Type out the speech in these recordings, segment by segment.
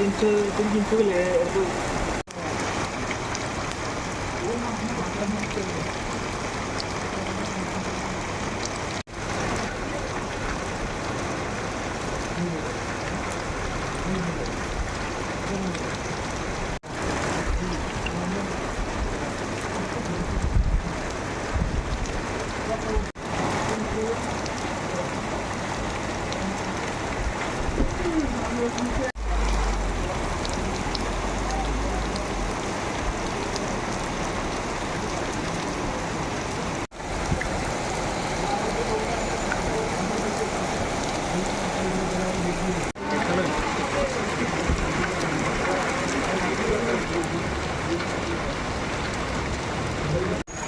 त्यांचं त्यांची पूल आहे Thank you.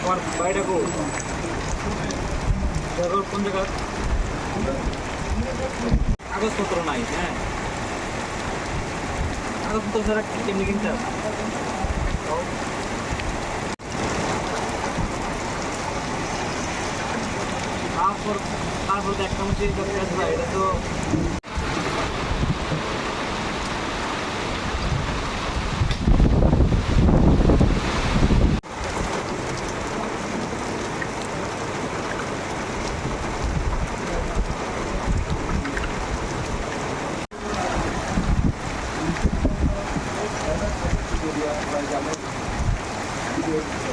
আমার বাড়িটা কো জায়গা কোন জায়গা? কাগজপত্র নাই হ্যাঁ। কাগজপত্র ছাড়া কেমনি কিনতে হবে? তারপর তারপর একটা এটা এটা তো Yeah.